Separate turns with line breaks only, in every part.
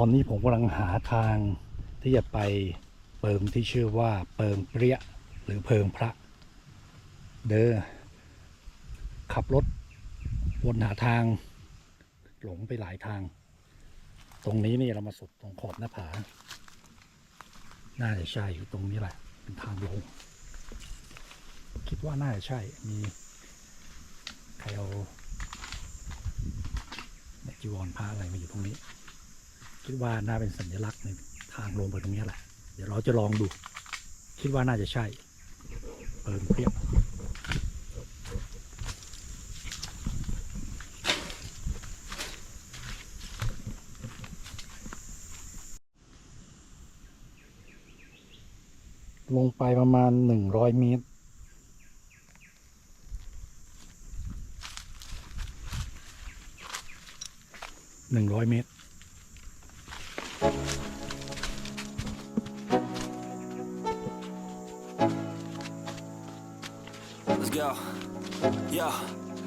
ตอนนี้ผมกำลังหาทางที่จะไปเปิงที่ชื่อว่าเปิงเปรี้ยหรือเพิงพระ เด้อขับรถวนหาทางหลงไปหลายทาง ตรงนี้นี่เรามาสุดตรงขอบหน้าผา น่าจะใช่อยู่ตรงนี้แหละ เป็นทางลง คิดว่าน่าจะใช่ มีใครเอาจีวรพระอะไรมาอยู่ตรงนี้ คิดว่าน่าเป็นสัญลักษณ์ในทางลงไปตรงนี้แหละ เดี๋ยวเราจะลองดู คิดว่าน่าจะใช่ เปิดเปรียบลงไปประมาณหนึ่งร้อยเมตร หนึ่งร้อยเมตร
Yo.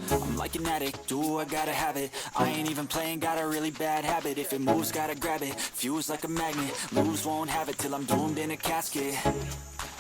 I'm like an addict, do I gotta have it? I ain't even playing, got a really bad habit. If it moves, gotta grab it, fuse like a magnet Lose, won't have it till I'm doomed in a casket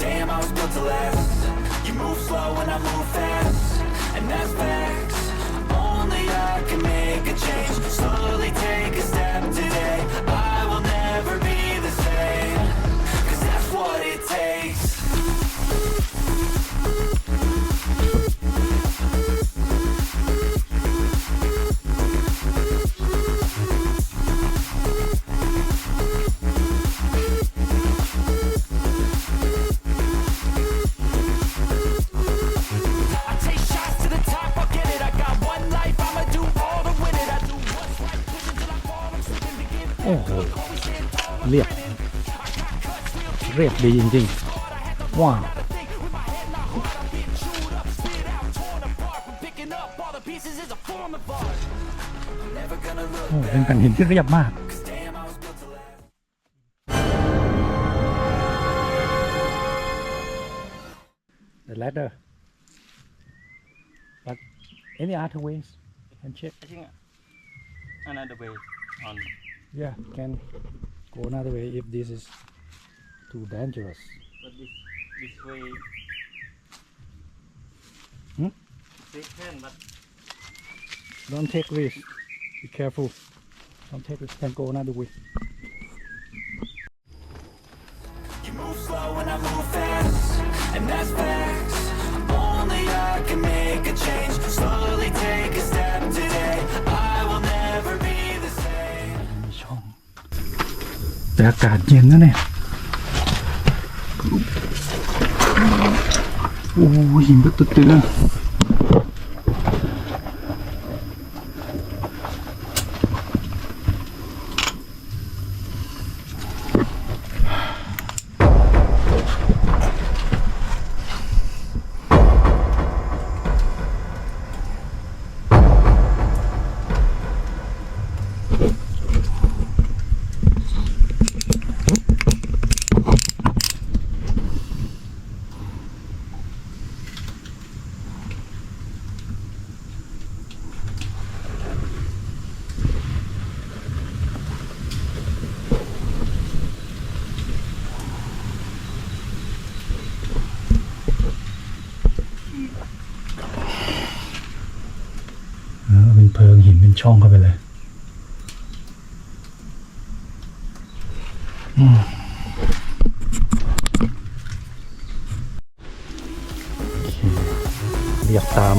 damn, I was built to last. You move slow and I move fast. And that's facts. Only I can make a change. Slowly take a step today. I
รียบดีจริงๆ ว้าว
Picking up all the pieces is a form of art Never gonna look
โอ้เป็นแผ่นหินที่เรียบมาก
Cause damn, I was built to last
the ladder but any other ways can check
I think another way on
yeah can go another way if this is too dangerous
but this this way
Hmm?
they can but
don't take risk be careful don't take risk can go another way
You move slow and I move fast, and that's facts. Only I can make a change. Slowly take a step today. I will never be the same.
มีช่อง แต่อากาศเย็นนะเนี่ย โอ้ยหิมก็ตึกๆเลยเออเป็นเพิงหินเป็น ช่องเข้าไปเลยอืมโอเคเรียกตาม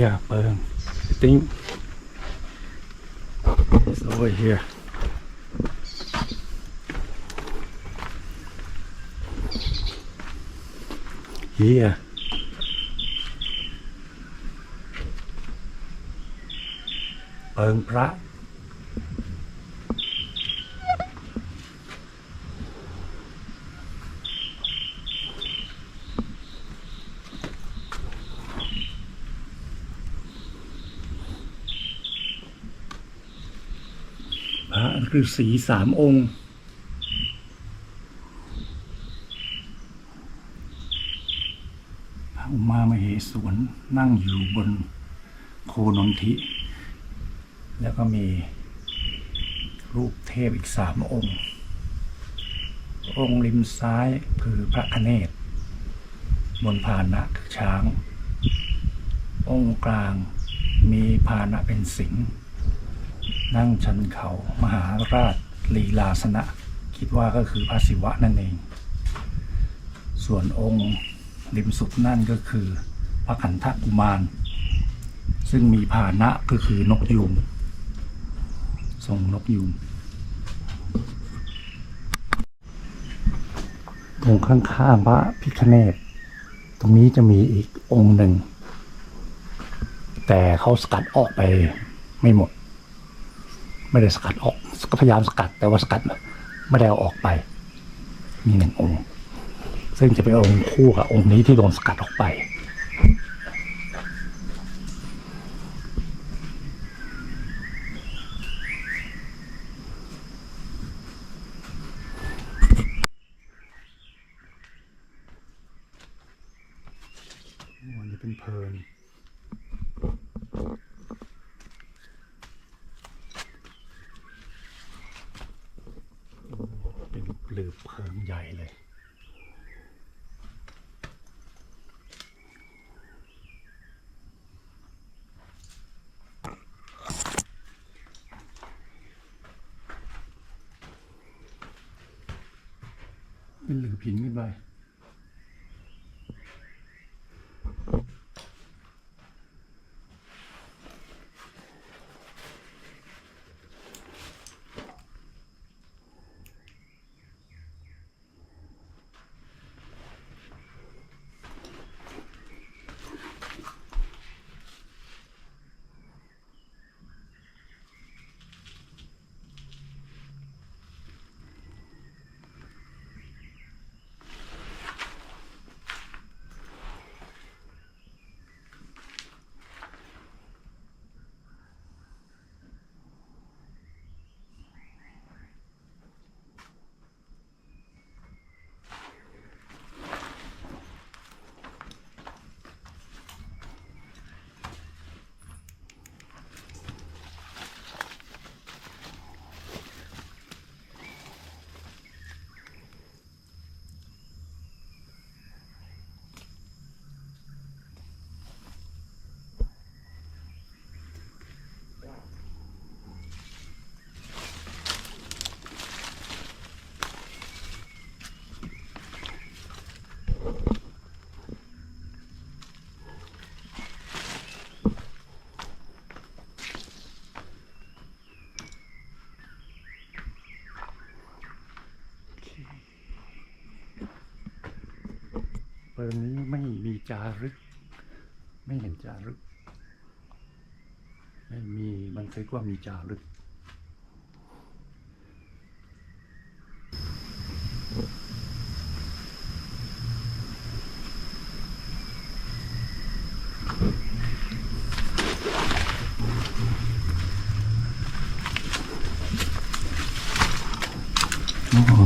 Yeah, but I think it's over here. Yeah. Ơn Pra. ฤาษีสามองค์ พระอุมามเหสวนนั่งอยู่บนโคนนทิ แล้วก็มีรูปเทพอีกสามองค์ องค์ริมซ้ายคือพระคเนศบนพานะคือช้าง องค์กลางมีพานะเป็นสิงห์ นั่งชันเขา มหาราชลีลาสนะ คิดว่าก็คือพระศิวะนั่นเอง ส่วนองค์ริมสุดนั่นก็คือพระขันธกุมาร ซึ่งมีพานะก็คือนกยูงทรงนกยูงตรงข้างๆพระพิคเนตตรงนี้จะมีอีกองค์หนึ่ง แต่เขาสกัดออกไปไม่หมด ไม่ได้สกัดออกก็พยายามสกัด แต่ว่าสกัดไม่ได้เอาออกไป มีหนึ่งองค์ ซึ่งจะเป็นองค์คู่กับองค์นี้ที่โดนสกัดออกไป มันจะเป็นเพลิน เป็นหลืบเพลิงใหญ่เลย เป็นหลือผินขึ้นไป เปิงนี้ไม่มีจารึก ไม่เห็นจารึก ไม่มีบันทึกว่ามีจารึก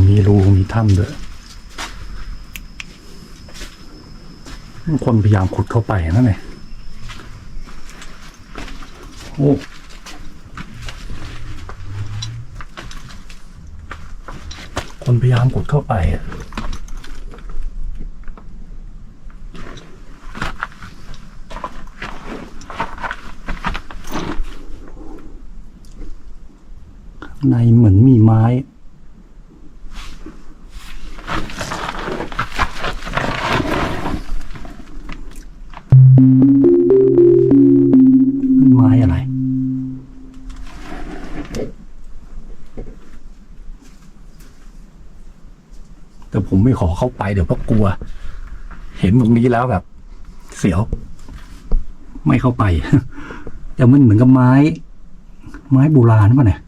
มีรูมีถ้ำด้วย คนพยายามขุดเข้าไปนั่นเองโอ้คนพยายามกดเข้าไปอะในเหมือนมีไม้ ขอเข้าไปเดี๋ยวเพราะกลัว เห็นตรงนี้แล้วแบบ เสียว ไม่เข้าไปแต่มันเหมือนกับไม้ ไม้โบราณป่ะเนี่ย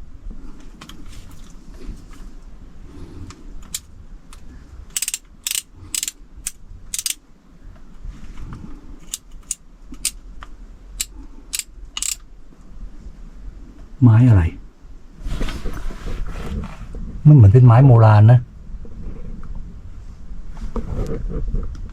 ไม้อะไร มันเหมือนเป็นไม้โบราณนะ Thank you.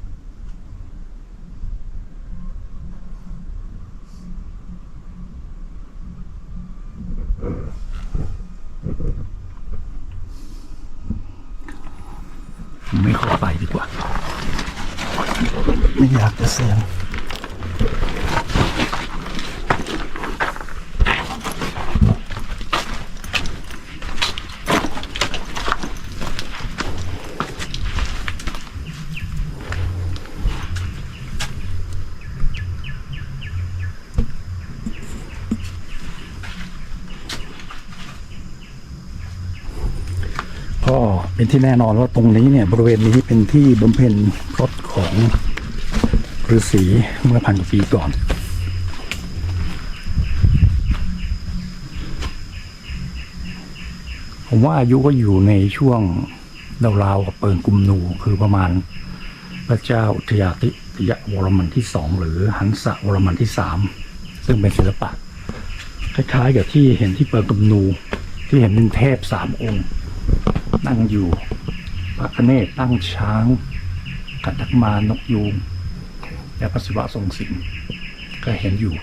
เป็นที่แน่นอนว่าตรงนี้เนี่ยบริเวณนี้เป็นที่บำเพ็ญพรตของฤาษีเมื่อพันกว่าปีก่อน ผมว่าอายุก็อยู่ในช่วงราวๆกับเปิงกุมนูคือประมาณพระเจ้าอุทยาติยวรมันที่สองหรือหันสวรมันที่สามซึ่งเป็นศิลปะ คล้ายๆกับที่เห็นที่เปิงกุมนูที่เห็นเป็นเทพสามองค์ นั่งอยู่พระคเนศตั้งช้าง กัดทักมานกยูงและพระศิวะทรงสิงก็เห็นอยู่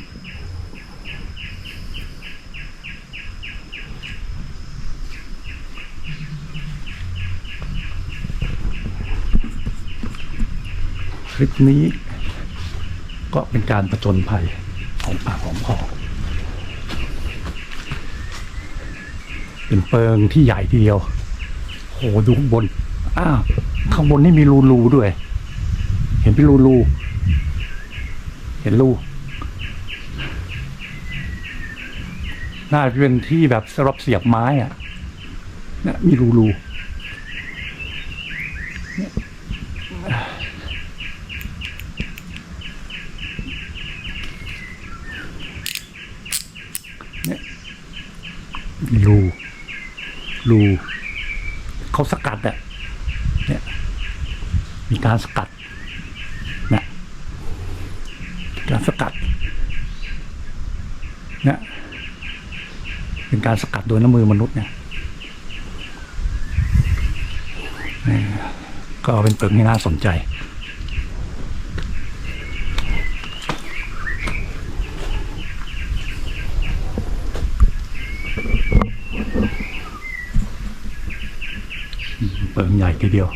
คลิปนี้ก็เป็นการประจนภัยของป่าของคอเป็นเปิงที่ใหญ่ทีเดียว โหดูข้างบน อ้าว ข้างบนนี่มีรูรูด้วย เห็นเป็นรูรูเห็นรูน่าจะเป็นที่แบบสำหรับเสียบไม้อะนี่มีรูรูเนี่ยมีรู รู เขาสกัดอะเนี่ยมีการสกัดนะการสกัดเนี่ยเป็นการสกัดโดยน้ำมือมนุษย์เนี่ยก็เป็นเปิงที่น่าสนใจ เปิงใหญ่ทีเดียว